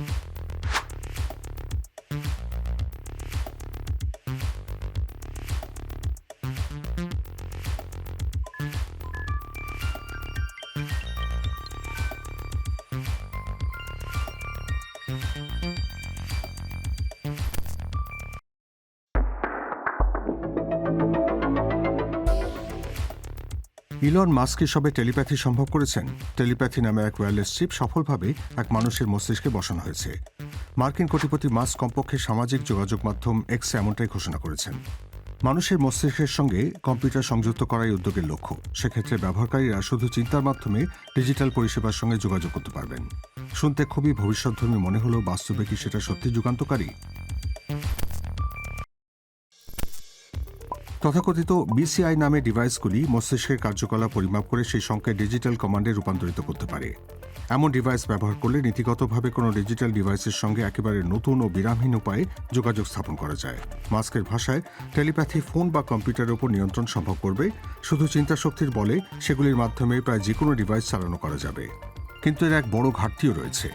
Thank mm -hmm. you. Elon Musk সবে telepathy সম্ভব করেছেন। টেলিপ্যাথি নামে এক ওয়্যারলেস চিপ সফলভাবে এক মানুষের মস্তিষ্কে বসানো হয়েছে। মার্কিন কোটিপতি মাস্ক কমপক্ষে সামাজিক যোগাযোগ মাধ্যম এক্স এমনটাই ঘোষণা করেছেন। মানুষের মস্তিষ্কের সঙ্গে কম্পিউটার সংযুক্ত করাই উদ্যোগের লক্ষ্য। সেক্ষেত্রে ব্যবহারকারীরা শুধু চিন্তার মাধ্যমে ডিজিটাল পরিষেবার সঙ্গে যোগাযোগ করতে পারবেন। শুনতে খুবই ভবিষ্যৎধর্মী মনে হলেও বাস্তবে কি সেটা সত্যি যুগান্তকারী? তথাকথিত বিসিআই নামে ডিভাইসগুলি মস্তিষ্কের কার্যকলাপ পরিমাপ করে সেই সংখ্যায় ডিজিটাল কমান্ডে রূপান্তরিত করতে পারে। এমন ডিভাইস ব্যবহার করলে নীতিগতভাবে কোনো ডিজিটাল ডিভাইসের সঙ্গে একেবারে নতুন ও বিরামহীন উপায়ে যোগাযোগ স্থাপন করা যায়। মাস্কের ভাষায় টেলিপ্যাথি ফোন বা কম্পিউটারের উপর নিয়ন্ত্রণ সম্ভব করবে। শুধু চিন্তাশক্তির বলে সেগুলির মাধ্যমে প্রায় যে কোনো ডিভাইস চালানো করা যাবে। কিন্তু এর এক বড় ঘাটতিও রয়েছে।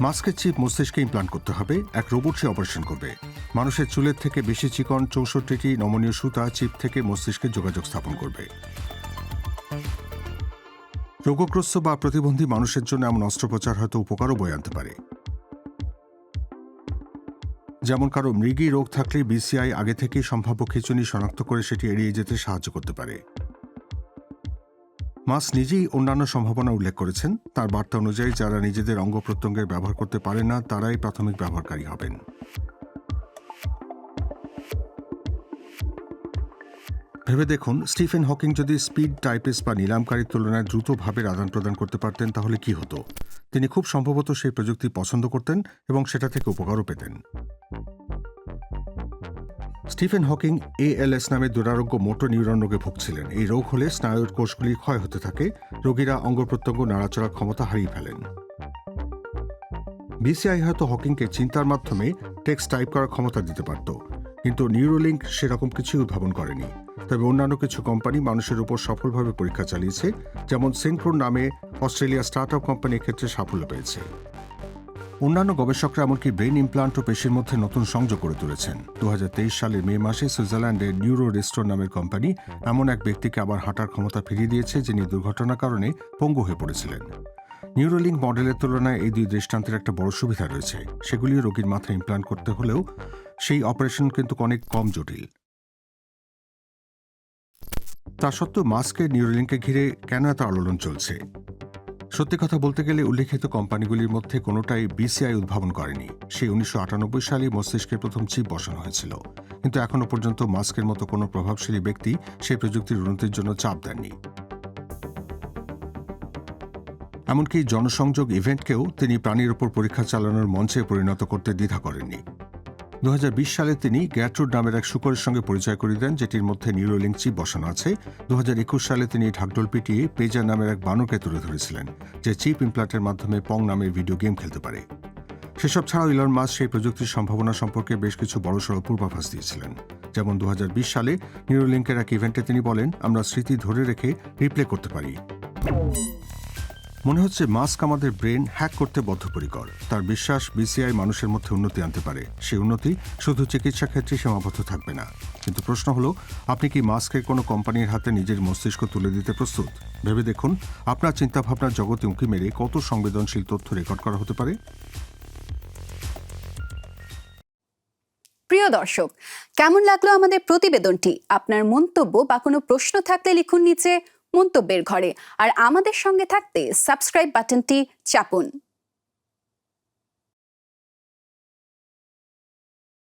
মাস্কের চিপ মস্তিষ্কে ইমপ্লান্ট করতে হবে, এক রোবট সে অপারেশন করবে। মানুষের চুলের থেকে বেশি চিকন চৌষট্টিটি নমনীয় সুতা চিপ থেকে মস্তিষ্কে যোগাযোগ স্থাপন করবে। রোগগ্রস্ত বা প্রতিবন্ধী মানুষের জন্য এমন অস্ত্রোপচার হয়তো উপকারও বয়ে আনতে পারে। যেমন কারও মৃগী রোগ থাকলে বিসিআই আগে থেকেই সম্ভাব্য খিঁচুনি শনাক্ত করে সেটি এড়িয়ে যেতে সাহায্য করতে পারে। মাস নিজেই অন্যান্য সম্ভাবনা উল্লেখ করেছেন। তার বার্তা অনুযায়ী, যারা নিজেদের অঙ্গ প্রত্যঙ্গের ব্যবহার করতে পারে না, তারাই প্রাথমিক ব্যবহারকারী হবেন। ভেবে দেখুন, স্টিফেন হকিং যদি স্পিড টাইপিস বা নিলামকারীর তুলনায় দ্রুতভাবে আদান প্রদান করতে পারতেন, তাহলে কি হতো? তিনি খুব সম্ভবত সেই প্রযুক্তি পছন্দ করতেন এবং সেটা থেকে উপকারও পেতেন। স্টিফেন হকিং এএলএস নামে দুরারোগ্য মোটর নিউরন রোগে ভুগছিলেন। এই রোগ হলে স্নায়ুর কোষগুলি ক্ষয় হতে থাকে। রোগীরা অঙ্গ প্রত্যঙ্গ নাড়াচড়ার ক্ষমতা হারিয়ে ফেলেন। বিসিআই হয়তো হকিংকে চিন্তার মাধ্যমে টেক্সট টাইপ করার ক্ষমতা দিতে পারত, কিন্তু নিউরোলিঙ্ক সেরকম কিছুই উদ্ভাবন করেনি। তবে অন্যান্য কিছু কোম্পানি মানুষের উপর সফলভাবে পরীক্ষা চালিয়েছে, যেমন সিনক্রোন নামে অস্ট্রেলিয়া স্টার্ট আপ কোম্পানির ক্ষেত্রে সাফল্য পেয়েছে। অন্যান্য গবেষকরা এমনকি ব্রেন ইমপ্লান্ট ও পেশির মধ্যে নতুন সংযোগ করে তুলেছেন। দু হাজার তেইশ সালের মে মাসে সুইজারল্যান্ডের নিউরো রেস্টোর নামের কোম্পানি এমন এক ব্যক্তিকে আবার হাঁটার ক্ষমতা ফিরিয়ে দিয়েছে যিনি দুর্ঘটনার কারণে পঙ্গু হয়ে পড়েছিলেন। নিউরোলিঙ্ক মডেলের তুলনায় এই দুই দৃষ্টান্তের একটা বড় সুবিধা রয়েছে। সেগুলি রোগীর মাথায় ইমপ্লান্ট করতে হলেও সেই অপারেশন কিন্তু অনেক কম জটিল। তা সত্ত্বেও মাস্কের নিউরোলিঙ্ককে ঘিরে কেন এত আলোড়ন চলছে? সত্যি কথা বলতে গেলে উল্লেখিত কোম্পানিগুলির মধ্যে কোনোটাই বিসিআই উদ্ভাবন করেনি। সেই উনিশশো আটানব্বই সালে মস্তিষ্কে প্রথম চিপ বসানো হয়েছিল। কিন্তু এখনও পর্যন্ত মাস্কের মতো কোনো প্রভাবশালী ব্যক্তি সেই প্রযুক্তির উন্নতির জন্য চাপ দেননি। এমনকি জনসংযোগ ইভেন্টকেও তিনি প্রাণীর ওপর পরীক্ষা চালানোর মঞ্চে পরিণত করতে দ্বিধা করেননি। দু হাজার বিশ সালে তিনি গ্যাট্রুড নামের এক শুকরের সঙ্গে পরিচয় করিয়ে দেন, যেটির মধ্যে নিউরোলিঙ্ক চিপ বসানো আছে। দু হাজার একুশ সালে তিনি ঢাকঢোল পিটিয়ে পেজা নামের এক বানরকে তুলে ধরেছিলেন, যে চিপ ইমপ্লান্টের মাধ্যমে পং নামের ভিডিও গেম খেলতে পারে। সেসব ছাড়াও ইলন মাস সেই প্রযুক্তির সম্ভাবনা সম্পর্কে বেশ কিছু বড়সড় পূর্বাভাস দিয়েছিলেন। যেমন দু হাজার বিশ সালে নিউরোলিঙ্কের এক ইভেন্টে তিনি বলেন, আমরা স্মৃতি ধরে রেখে রিপ্লে করতে পারি। মনে হচ্ছে মাস্ক আমাদের ব্রেন হ্যাক করতে বদ্ধপরিকর। তার বিশ্বাস বিসিআই মানুষের মধ্যে উন্নতি আনতে পারে। সেই উন্নতি শুধু চিকিৎসা ক্ষেত্রে সীমাবদ্ধ থাকবে না। কিন্তু প্রশ্ন হলো, আপনি কি মাস্কের কোনো কোম্পানির হাতে নিজের মস্তিষ্ক তুলে দিতে প্রস্তুত? ভেবে দেখুন, আপনার চিন্তাভাবনার জগতে উঁকি মেরে কত সংবেদনশীল তথ্য রেকর্ড করা হতে পারে? প্রিয় দর্শক, কেমন লাগল আমাদের প্রতিবেদনটি? আপনার মন্তব্য বা কোনো প্রশ্ন থাকলে লিখুন নিচে মন্তব্যের ঘরে। আর আমাদের সঙ্গে থাকতে সাবস্ক্রাইব বাটনটি চাপুন।